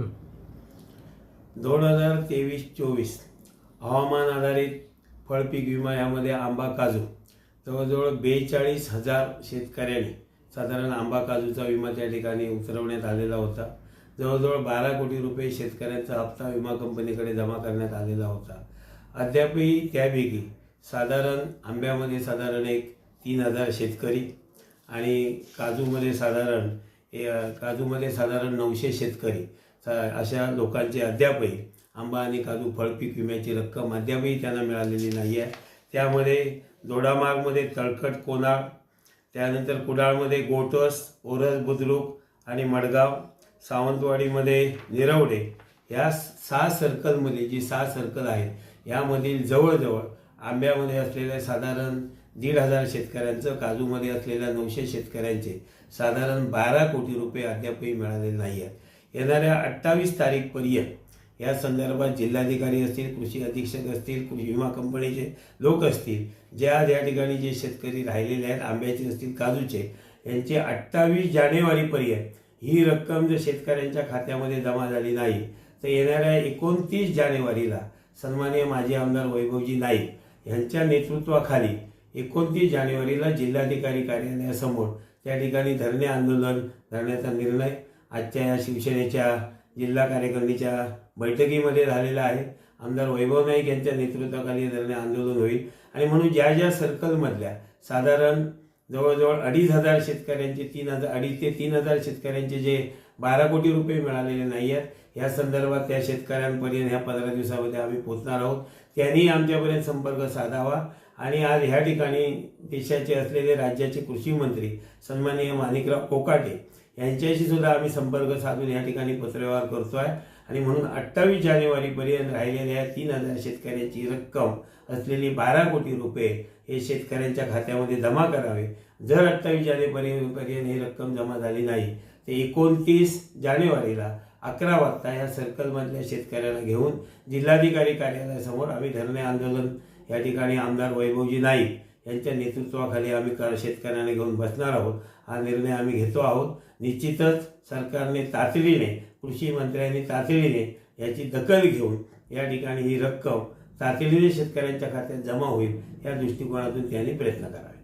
दोन हजार तेवीस चोवीस हवामान आधारित फळपीक विमा यामध्ये आंबा काजू. जवळजवळ बेचाळीस हजार शेतकऱ्यांनी साधारण आंबा काजूचा विमा त्या ठिकाणी उतरवण्यात आलेला होता. जवळजवळ बारा कोटी रुपये शेतकऱ्यांचा हप्ता विमा कंपनीकडे जमा करण्यात आलेला होता. अद्यापही त्यापैकी साधारण आंब्यामध्ये साधारण एक तीन हजार शेतकरी आणि काजूमध्ये साधारण काजूमध्ये साधारण नऊशे शेतकरी अशा लोकांचे अद्यापही आंबा आणि काजू फळपीक विम्याची रक्कम अद्यापही त्यांना मिळालेली नाही आहे त्यामध्ये दोडामार्गमध्ये तळकट कोनाळ त्यानंतर कुडाळमध्ये गोटस ओरस बुद्रुक आणि मडगाव सावंतवाडीमध्ये निरवडे या सहा सर्कलमध्ये जी सहा सर्कल आहेत यामधील जवळजवळ आंब्यामध्ये असलेल्या साधारण दीड हजार शेतकऱ्यांचं काजूमध्ये असलेल्या नऊशे शेतकऱ्यांचे साधारण बारा कोटी रुपये अद्यापही मिळालेले नाही आहेत येणाऱ्या अठ्ठावीस तारीखपर्यंत या संदर्भात जिल्हाधिकारी असतील कृषी अधीक्षक असतील कृषी विमा कंपनीचे लोक असतील ज्या ज्या ठिकाणी जे शेतकरी राहिलेले आहेत आंब्याचे असतील काजूचे यांचे अठ्ठावीस जानेवारीपर्यंत ही रक्कम जर शेतकऱ्यांच्या खात्यामध्ये जमा झाली नाही तर येणाऱ्या एकोणतीस जानेवारीला सन्माननीय माजी आमदार वैभवजी नाईक यांच्या नेतृत्वाखाली एकोणतीस जानेवारीला जिल्हाधिकारी कार्यालयासमोर त्या ठिकाणी धरणे आंदोलन धरण्याचा निर्णय आजच्या या शिवसेनेच्या जिल्हा कार्यकारिणीच्या बैठकीमध्ये झालेला आहे. आमदार वैभव नाईक यांच्या नेतृत्वाखाली दरम्यान आंदोलन होईल. आणि म्हणून ज्या ज्या सर्कलमधल्या साधारण जवळजवळ अडीच हजार शेतकऱ्यांचे तीन हजार अडीच ते तीन हजार शेतकऱ्यांचे जे बारा कोटी रुपये मिळालेले नाही आहेत या संदर्भात त्या शेतकऱ्यांपर्यंत ह्या पंधरा दिवसामध्ये आम्ही पोहोचणार आहोत. त्यांनी आमच्यापर्यंत संपर्क साधावा. आणि आज ह्या ठिकाणी देशाचे असलेले राज्याचे कृषी मंत्री सन्माननीय माणिकराव कोकाटे यांच्याशी सुद्धा आम्ही संपर्क साधून या ठिकाणी पत्रव्यवहार करतोय. आणि म्हणून अठ्ठावीस जानेवारीपर्यंत राहिलेल्या तीन हजार शेतकऱ्यांची रक्कम असलेली बारा कोटी रुपये हे शेतकऱ्यांच्या खात्यामध्ये जमा करावे. जर अठ्ठावीस जानेवारीपर्यंत ही रक्कम जमा झाली नाही तर एकोणतीस जानेवारीला अकरा वाजता या सर्कलमधल्या शेतकऱ्यांना घेऊन जिल्हाधिकारी कार्यालयासमोर आम्ही धरणे आंदोलन या ठिकाणी आमदार वैभवजी नाईक यांच्या नेतृत्वाखाली आम्ही कर शेतकऱ्यांना घेऊन बसणार आहोत. हा निर्णय आम्ही घेतो आहोत. निश्चितच सरकारने तातडीने कृषी मंत्र्यांनी तातडीने याची दखल घेऊन या ठिकाणी ही रक्कम तातडीने शेतकऱ्यांच्या खात्यात जमा होईल या दृष्टिकोनातून त्यांनी प्रयत्न करावे.